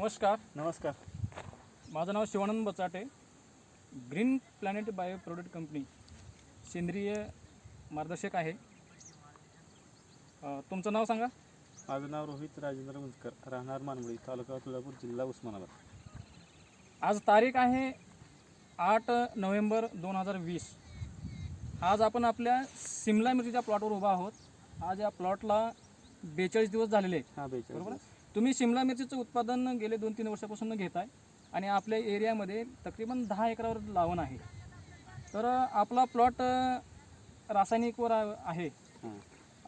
नमस्कार. नमस्कार. माझं नाव Shivanand Bachate. Green planet bio product company सेंद्रिय मार्गदर्शक आहे. अ, तुमचं नाव सांगा. माझं नाव रोहित राजेंद्र गुंजकर राहणार मानवळी तालुका तुळजापूर जिल्हा उस्मानाबाद. आज तारीख आहे आठ नोव्हेंबर दोन हजार वीस. आज आपण आपल्या सिमला मिरचीच्या प्लॉटवर उभा आहोत. आज या प्लॉटला बेचाळीस दिवस झालेले आहेत. हां बेचाळीस बरोबर? आहे? तुम्ही शिमला मिरचीचं उत्पादन गेले दोन तीन वर्षापासून घेताय आणि आपल्या एरियामध्ये तकरीबन दहा एकरावर लावण आहे. तर आपला प्लॉट रासायनिकवर आहे.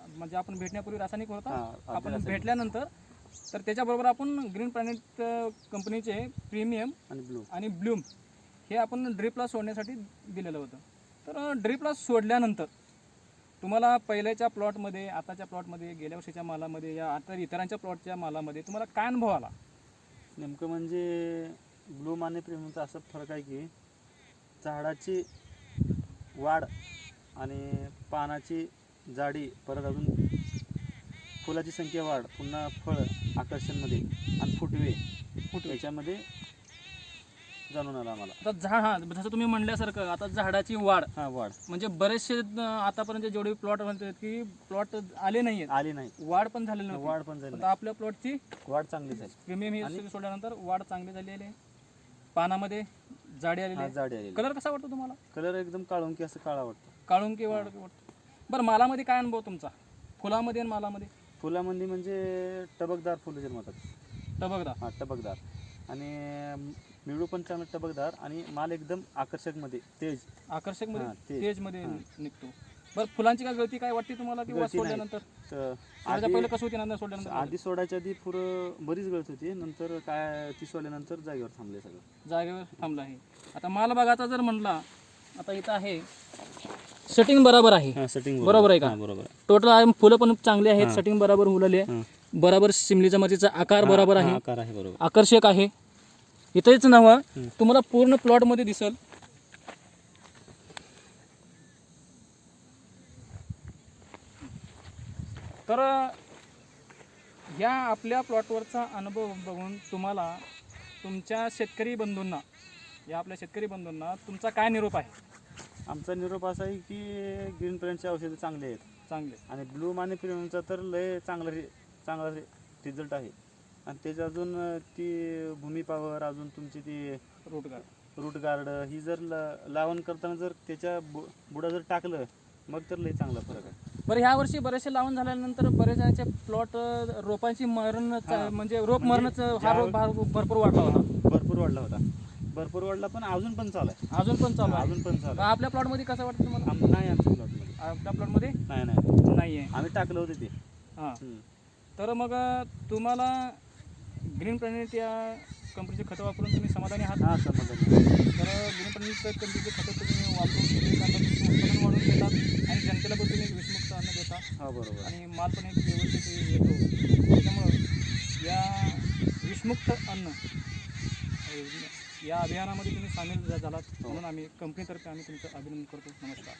म्हणजे आपण भेटण्यापूर्वी रासायनिक होता आपण. भेटल्यानंतर तर त्याच्याबरोबर आपण ग्रीन प्लॅनेट कंपनीचे प्रीमियम आणि ब्लू. आणि ब्लूम हे आपण ड्रिपला सोडण्यासाठी दिलेलं होतं. तर ड्रिपला सोडल्यानंतर तुम्हाला पहिल्याच्या प्लॉटमध्ये आताच्या प्लॉटमध्ये गेल्या वर्षीच्या मालामध्ये या आता इतरांच्या प्लॉटच्या मालामध्ये तुम्हाला काय अनुभव आला नेमकं म्हणजे ब्लू आणि प्रेमचा असा फरक आहे की झाडाची वाढ आणि पानाची जाडी परत अजून फुलाची संख्या वाढ पुन्हा फळ आकर्षणमध्ये आणि फुटवे फुटवे. याच्यामध्ये जाणून आला आम्हाला. आता झाड हा जसं तुम्ही म्हणल्यासारखं आता झाडाची वाढ. हां वाढ. म्हणजे बरेचसे आतापर्यंत जेवढे प्लॉट म्हणतात की प्लॉट आले नाही आली नाही. वाढ पण झालेली नव्हती. वाढ पण झाली आता आपल्या प्लॉटची. वाढ चांगलीच आहे. प्रीमियम हे सोडल्यानंतर वाढ चांगली झालेली आहे. पानामध्ये जाडी आलेली हा आहे. जाडी आली कलर कसा वाटतो तुम्हाला? कलर एकदम काळुंकी असं काळा वाटतो. काढून की वाढ वाटतो. बरं मालामध्ये काय अनुभव तुमचा? फुलामध्ये आणि मालामध्ये? फुलामध्ये म्हणजे टबकदार फुलं जन्मतात. टबकदा हा टबकदार. आणि मिळू पण चांगलं टबकदार आणि माल एकदम आकर्षकमध्ये तेज. आकर्षकमध्ये तेज. तेजमध्ये हा. निघतो. बरं फुलांची काय गळती काय वाटते तुम्हाला की गळती नाही. सोडल्यानंतर? तर आधी पहिलं कसं होती नंतर सोडल्यानंतर? आधी सोडायच्या आधी पुरं बरीच गळत होती. नंतर काय ती सोडल्यानंतर जागेवर थांबले सगळं. जागेवर थांबला आहे. आता माल बघाचा जर म्हणला आता इथं आहे. सेटिंग बरोबर आहे. हां सेटिंग बरोबर. आहे का? बरोबर आहे. टोटल फुलं पण चांगली आहेत. सेटिंग बरोबर उलले आहे हां. बरोबर शिमलीच्या मतीचा आकार बरोबर हा, आहे. आकार आहे बरोबर. आकर्षक आहे. इथेच नव्हा. तुम्हाला पूर्ण प्लॉटमध्ये दिसल. तर या आपल्या प्लॉटवरचा अनुभव बघून तुम्हाला तुमच्या शेतकरी बंधूंना या आपल्या शेतकरी बंधूंना तुमचा काय निरोप आहे? आमचा निरोप असा आहे की ग्रीन प्लॅनचे औषधं चांगले आहेत. चांगले आणि ब्लू आणि प्रीमियमचा तर लय चांगला रि चांगला रिझल्ट आहे. आणि त्याच्या अजून ती भूमी पावर अजून तुमची ती रूट गार्ड रूट गार्ड ही जर ल- लावण करताना जर त्याच्या बु बुडा जर टाकलं मग तर लय चांगला फरक आहे. बरं ह्या वर्षी बरेचसे लावून झाल्यानंतर बरेच जणांचे प्लॉट रोपांची मरण हा. म्हणजे रोप म्हणजे मरणच हा ज्या- भार- भरपूर वाढला होता. भरपूर वाढला होता. भरपूर वाढला पण अजून पण चालू आहे. अजून पण चालू आहे. अजून पण चालू आहे. आपल्या प्लॉटमध्ये कसं वाटतं तुम्हाला? आम- नाही आमच्या प्लॉटमध्ये आपल्या प्लॉटमध्ये नाही नाही नाही. आहे आम्ही टाकलं होतं ते. हां. हम्म. तर मग तुम्हाला ग्रीन प्लॅनेट या कंपनीचे खतं वापरून तुम्ही समाधानी आहात? हा समजा तर ग्रीन प्लॅनेट कंपनीचे खतं तुम्ही वापरून तुमचं उत्पादन वाढवून देतात आणि जनतेला पण तुम्ही एक विषमुक्त अन्न देता. हा बरोबर. आणि माल पण एक व्यवस्थित येतो. त्याच्यामुळं या विषमुक्त अन्न या अभियानामध्ये तुम्ही सामील झालात. म्हणून आम्ही कंपनीतर्फे आम्ही तुमचं अभिनंदन करतो. नमस्कार.